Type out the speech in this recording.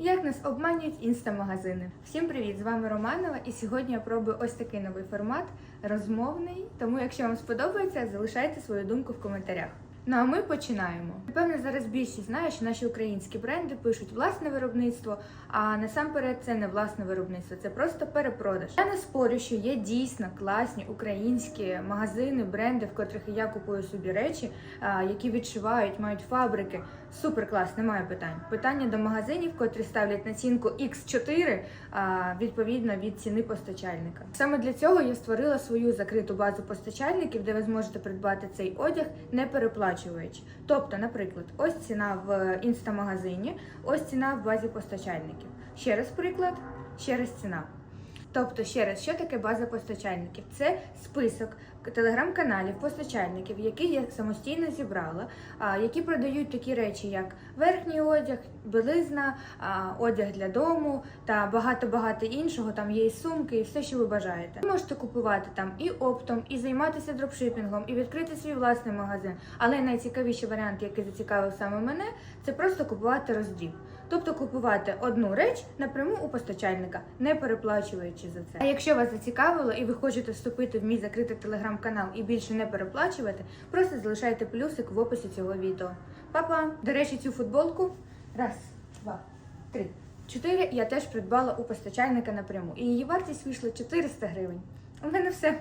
Як нас обманюють інстамагазини? Всім привіт! З вами Романова, і сьогодні я пробую ось такий новий формат розмовний. Тому, якщо вам сподобається, залишайте свою думку в коментарях. Ну а ми починаємо. Напевно, зараз більшість знає, що наші українські бренди пишуть власне виробництво, а насамперед це не власне виробництво, це просто перепродаж. Я не спорю, що є дійсно класні українські магазини, бренди, в котрих я купую собі речі, які відшивають, мають фабрики. Супер клас, немає питань. Питання до магазинів, котрі ставлять націнку X4 відповідно від ціни постачальника. Саме для цього я створила свою закриту базу постачальників, де ви зможете придбати цей одяг, не переплачуючи. Тобто, наприклад, ось ціна в інстамагазині, ось ціна в базі постачальників. Ще раз приклад, ще раз ціна. Тобто, ще раз, що таке база постачальників? Це список телеграм-каналів постачальників, які я самостійно зібрала, які продають такі речі, як верхній одяг, білизна, одяг для дому та багато-багато іншого. Там є і сумки, і все, що ви бажаєте. Ви можете купувати там і оптом, і займатися дропшипінгом, і відкрити свій власний магазин. Але найцікавіший варіант, який зацікавив саме мене, це просто купувати роздріб. Тобто купувати одну реч напряму у постачальника, не переплачуючи за це. А якщо вас зацікавило і ви хочете вступити в мій закритий телеграм-канал і більше не переплачувати, просто залишайте плюсик в описі цього відео. Па-па! До речі, цю футболку раз, два, три, чотири я теж придбала у постачальника напряму. І її вартість вийшла 400 гривень. У мене все.